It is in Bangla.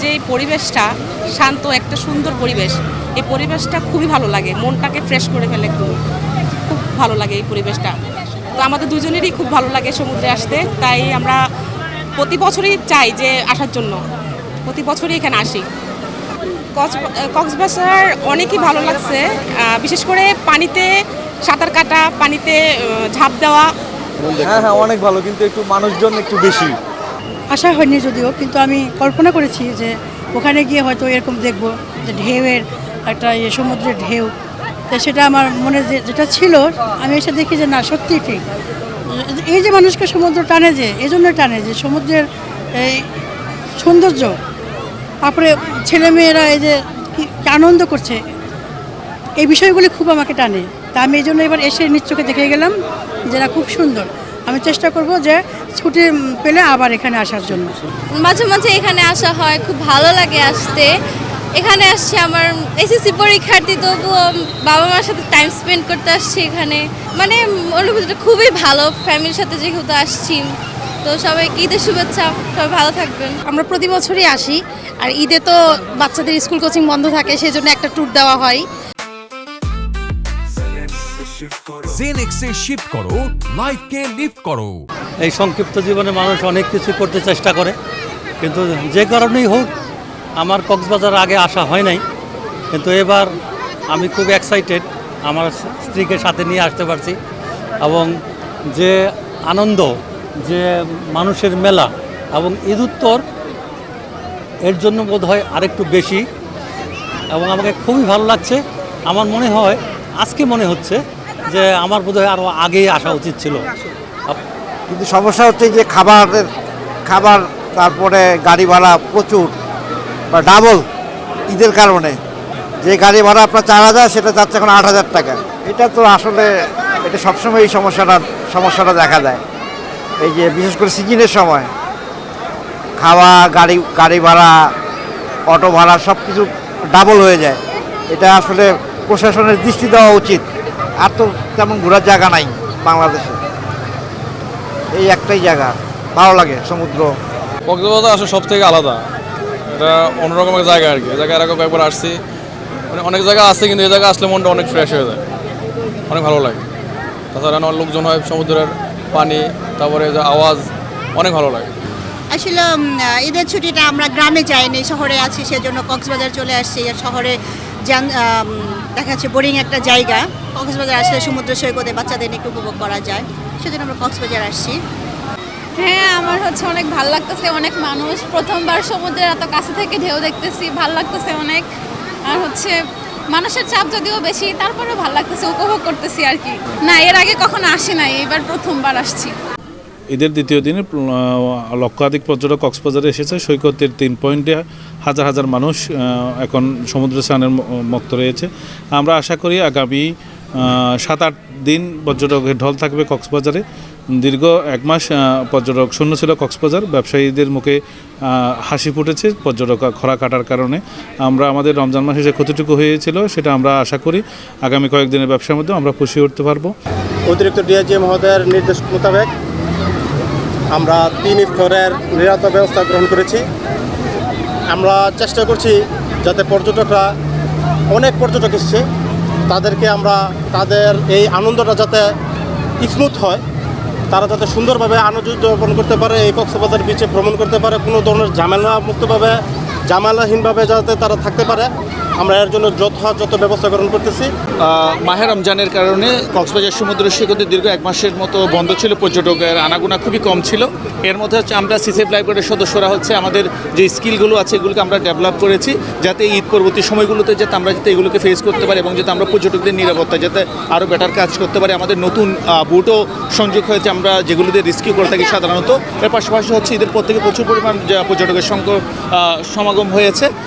যে পরিবেশটা শান্ত, একটা সুন্দর পরিবেশ, এই পরিবেশটা খুবই ভালো লাগে। মনটাকে ফ্রেশ করে ফেলে একদম। খুব ভালো লাগে এই পরিবেশটা। তো আমাদের দুজনেরই খুব ভালো লাগে সমুদ্রে আসতে। তাই আমরা প্রতি বছরই চাই যে আসার জন্য। প্রতি বছরই এখানে আসি। কক্স- কক্সবাজার অনেকই ভালো লাগছে। বিশেষ করে পানিতে সাঁতার কাটা, পানিতে ঝাঁপ দেওয়া। হ্যাঁ হ্যাঁ অনেক ভালো, কিন্তু একটু মানুষজন একটু বেশি। আসা হয়নি যদিও, কিন্তু আমি কল্পনা করেছি যে ওখানে গিয়ে হয়তো এরকম দেখব যে ঢেউয়ের একটা ইয়ে সমুদ্রের ঢেউ। তো সেটা আমার মনে যে, যেটা ছিল, আমি এসে দেখি যে না, সত্যিই ঠিক। এই যে মানুষকে সমুদ্র টানে যে এই জন্য টানে যে, সমুদ্রের এই সৌন্দর্য, তারপরে ছেলেমেয়েরা এই যে আনন্দ করছে, এই বিষয়গুলি খুব আমাকে টানে। তা আমি এই জন্য এবার এসে নিশ্চয়কে দেখে গেলাম যেটা খুব সুন্দর। আমি চেষ্টা করব যে ছুটি পেলে আবার এখানে আসার জন্য। মাঝে মাঝে এখানে আসা হয় খুব ভালো লাগে আসতে। এখানে আসছি আমার এসএসসি পরীক্ষার্থী তবুও বাবা মার সাথে টাইম স্পেন্ড করতে আসছি এখানে। মানে অনুভূতিটা খুবই ভালো ফ্যামিলির সাথে যেহেতু আসছি। তো সবাই ঈদের শুভেচ্ছা সবাই ভালো থাকবেন। আমরা প্রতি বছরই আসি আর ঈদে তো বাচ্চাদের স্কুল কোচিং বন্ধ থাকে সেই জন্য একটা ট্যুর দেওয়া হয়। জেনেক্সে শিফট করো লাইফকে লিফট করো। এই সংক্ষিপ্ত জীবনে মানুষ অনেক কিছু করতে চেষ্টা করে কিন্তু যে কারণেই হোক আমার কক্সবাজার আগে আসা হয় নাই। কিন্তু এবার আমি খুব এক্সাইটেড আমার স্ত্রীকে সাথে নিয়ে আসতে পারছি। এবং যে আনন্দ যে মানুষের মেলা এবং ঈদ উত্তর এর জন্য বোধ হয় আরেকটু বেশি। এবং আমাকে খুবই ভালো লাগছে। আমার মনে হয় আজকে মনে হচ্ছে যে আমার বোধহয় আরও আগেই আসা উচিত ছিল। কিন্তু সমস্যা হচ্ছে যে খাবারের খাবার তারপরে গাড়ি ভাড়া প্রচুর বা ডাবল ঈদের কারণে। যে গাড়ি ভাড়া আপনার চার হাজার সেটা যাচ্ছে এখন আট হাজার টাকা। এটা তো আসলে এটা সবসময় এই সমস্যাটা সমস্যাটা দেখা দেয়। এই যে বিশেষ করে সিজনের সময় খাওয়া গাড়ি গাড়ি ভাড়া অটো ভাড়া সব কিছু ডাবল হয়ে যায়। এটা আসলে প্রশাসনের দৃষ্টি দেওয়া উচিত। আর তো তেমন ঘোরার জায়গা নাই বাংলাদেশে। এই একটাই জায়গা ভালো লাগে সমুদ্র। কক্সবাজার আসলে সব থেকে আলাদা। এটা অন্যরকম এক জায়গা আর কি। এই জায়গায় এরকম একবার আসছি মানে অনেক জায়গা আছে কিন্তু এই জায়গা আসলে মনটা অনেক ফ্রেশ হয়ে যায়। অনেক ভালো লাগে। তাছাড়া অনেক লোকজন হয় সমুদ্রের পানি তারপরে যে আওয়াজ অনেক ভালো লাগে। আসলে ঈদের ছুটিটা আমরা গ্রামে যাইনি শহরে আছি সেজন্য কক্সবাজার চলে আসছি। শহরে যান দেখা যাচ্ছে বোরিং একটা জায়গা। কক্সবাজার আসলে সমুদ্র সৈকতে বাচ্চাদের একটু উপভোগ করা যায়। সেজন্য আমরা কক্সবাজার আসছি। হ্যাঁ আমার হচ্ছে অনেক ভালো লাগতেছে, অনেক মানুষ। প্রথমবার সমুদ্রের এত কাছে থেকে ঢেউ দেখতেছি, ভালো লাগতেছে অনেক। আর হচ্ছে মানুষের চাপ যদিও বেশি, তারপরেও ভালো লাগতেছে, উপভোগ করতেছি আর কি। না, এর আগে কখনো আসি নাই, এবার প্রথমবার আসছি। ঈদের দ্বিতীয় দিনে লক্ষাধিক পর্যটক কক্সবাজারে এসেছে। সৈকতের তিন পয়েন্টে হাজার হাজার মানুষ এখন সমুদ্র স্নানের মক্ত রয়েছে। আমরা আশা করি আগামী সাত আট দিন পর্যটকের ঢল থাকবে কক্সবাজারে। দীর্ঘ এক মাস পর্যটক শূন্য ছিল কক্সবাজার। ব্যবসায়ীদের মুখে হাসি ফুটেছে পর্যটক খরা কাটার কারণে। আমরা আমাদের রমজান মাসে যে ক্ষতিটুকু হয়েছিল, সেটা আমরা আশা করি আগামী কয়েকদিনের ব্যবসার মধ্যে আমরা পুষিয়ে উঠতে পারব। অতিরিক্ত ডিআইজি মহোদয়ের নির্দেশ মোতাবেক আমরা তিন স্তরের নিরাপত্তা ব্যবস্থা গ্রহণ করেছি। আমরা চেষ্টা করছি যাতে পর্যটকরা, অনেক পর্যটক এসছে। তাদেরকে আমরা তাদের এই আনন্দটা যাতে স্মুথ হয়, তারা যাতে সুন্দরভাবে আনন্দ উদযাপন করতে পারে, এই কক্সবাজার বিচে ভ্রমণ করতে পারে, কোনো ধরনের ঝামেলা মুক্তভাবে ঝামেলাহীনভাবে যাতে তারা থাকতে পারে। আমরা এর জন্য যথাযথ ব্যবস্থা গ্রহণ করতেছি। মাহে রমজানের কারণে কক্সবাজার সমুদ্র সৈকতে দীর্ঘ এক মাসের মতো বন্ধ ছিল, পর্যটকের আনাগোনা খুবই কম ছিল। এর মধ্যে হচ্ছে আমরা সিসেফ লাইব্রেরির সদস্যরা হচ্ছে আমাদের যে স্কিলগুলো আছে এগুলোকে আমরা ডেভেলপ করেছি, যাতে ঈদ পরবর্তী সময়গুলোতে যাতে আমরা যাতে এগুলোকে ফেস করতে পারি এবং যাতে আমরা পর্যটকদের নিরাপত্তা যাতে আরও বেটার কাজ করতে পারি। আমাদের নতুন বুটও সংযোগ হয়েছে, আমরা যেগুলোতে রিস্কিউ করে থাকি সাধারণত। এর পাশাপাশি হচ্ছে ঈদের পর থেকে প্রচুর পরিমাণ পর্যটকের সংখ্যা সমাগম হয়েছে।